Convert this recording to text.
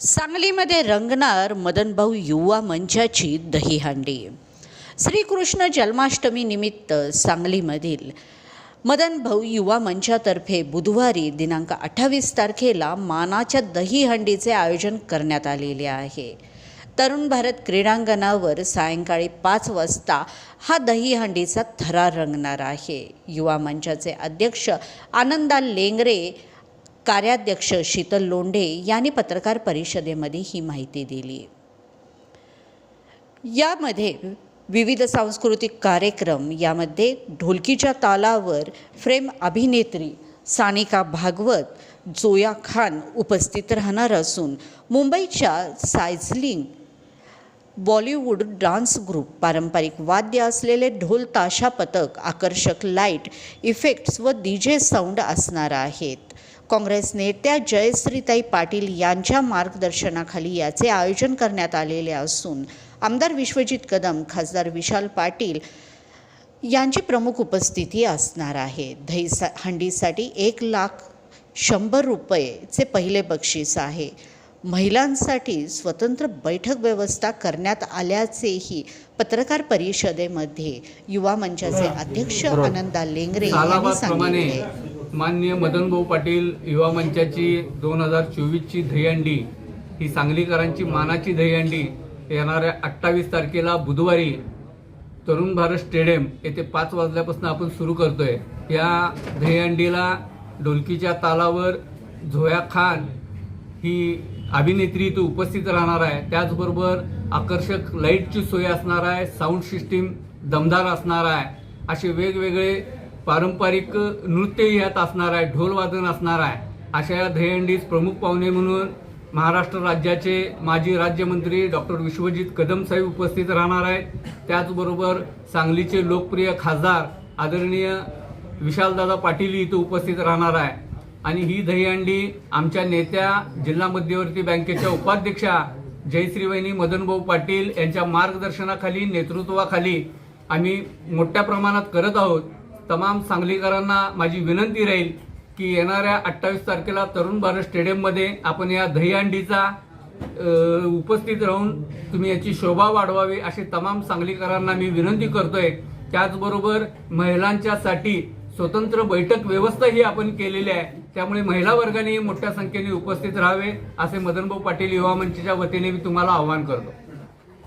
सांगलीमध्ये रंगणार मदनभाऊ युवा मंचाची दहीहांडी. श्रीकृष्ण जन्माष्टमी निमित्त सांगलीमधील मदनभाऊ युवा मंचातर्फे बुधवारी दिनांक अठ्ठावीस तारखेला मानाच्या दहीहंडीचे आयोजन करण्यात आलेले आहे. तरुण भारत क्रीडांगणावर सायंकाळी पाच वाजता हा दहीहंडीचा थरार रंगणार आहे. युवा मंचाचे अध्यक्ष आनंदा लेंगरे कार्याध्यक्ष शीतल लोंढे यांनी पत्रकार परिषदेमध्ये ही माहिती दिली. यामध्ये विविध सांस्कृतिक कार्यक्रम यामध्ये ढोलकीच्या तालावर फ्रेम अभिनेत्री सानिका भागवत जोया खान उपस्थित राहणार असून मुंबईच्या सायझलिंग बॉलिवूड डान्स ग्रुप पारंपरिक वाद्य असलेले ढोल ताशा पथक आकर्षक लाइट इफेक्ट्स व डीजे साऊंड असणार आहेत. काँग्रेस नेत्या जयश्रीताई पाटील यांच्या मार्गदर्शनाखाली याचे आयोजन करण्यात आलेले असून आमदार विश्वजित कदम खासदार विशाल पाटील यांची प्रमुख उपस्थिती असणार आहे. दही सा हंडीसाठी एक लाख शंभर रुपयेचे पहिले बक्षीस आहे. महिलांसाठी स्वतंत्र बैठक व्यवस्था करण्यात आल्याचेही पत्रकार परिषदेमध्ये युवा मंचाचे अध्यक्ष आनंदा लेंगरे यांनी सांगितले. माननीय मदनभाऊ पाटील युवा मंचाची दोन हजार चोवीसची दहीहंडी ही सांगलीकरांची मानाची दहीहंडी येणाऱ्या अठ्ठावीस तारखेला बुधवारी तरुण भारत स्टेडियम येथे पाच वाजल्यापासून आपण सुरू करतोय. या दहीहंडीला ढोलकीच्या तालावर झोया खान ही अभिनेत्री इथं उपस्थित राहणार आहे. त्याचबरोबर आकर्षक लाईटची सोय असणार आहे साऊंड सिस्टीम दमदार असणार आहे. असे वेगवेगळे पारंपरिक नृत्यही यात असणार आहे ढोलवादन असणार आहे. अशा या दहीहंडीस प्रमुख पाहुणे म्हणून महाराष्ट्र राज्याचे माजी राज्यमंत्री डॉक्टर विश्वजित कदम साहेब उपस्थित राहणार आहेत. त्याचबरोबर सांगलीचे लोकप्रिय खासदार आदरणीय विशालदादा पाटील इथं उपस्थित राहणार आहे. आणि ही दहीहंडी आमच्या नेत्या जिल्हा मध्यवर्ती बँकेच्या उपाध्यक्षा जयश्रीवहिनी मदनभाऊ पाटील यांच्या मार्गदर्शनाखाली नेतृत्वाखाली आम्ही मोठ्या प्रमाणात करत आहोत. तमाम सांगलीकरांना माझी विनंती राहील की येणाऱ्या अठ्ठावीस तारखेला तरुण भारत स्टेडियममध्ये आपण या दहीहंडीचा उपस्थित राहून तुम्ही याची शोभा वाढवावी अशी तमाम सांगलीकरांना मी विनंती करतोय. त्याचबरोबर महिलांच्यासाठी स्वतंत्र बैठक व्यवस्था ही आपण केलेली आहे. त्यामुळे महिला वर्गाने मोठ्या संख्येने उपस्थित राहावे असे मदनभाऊ पाटील युवा मंचच्या वतीने मी तुम्हाला आवाहन करतो.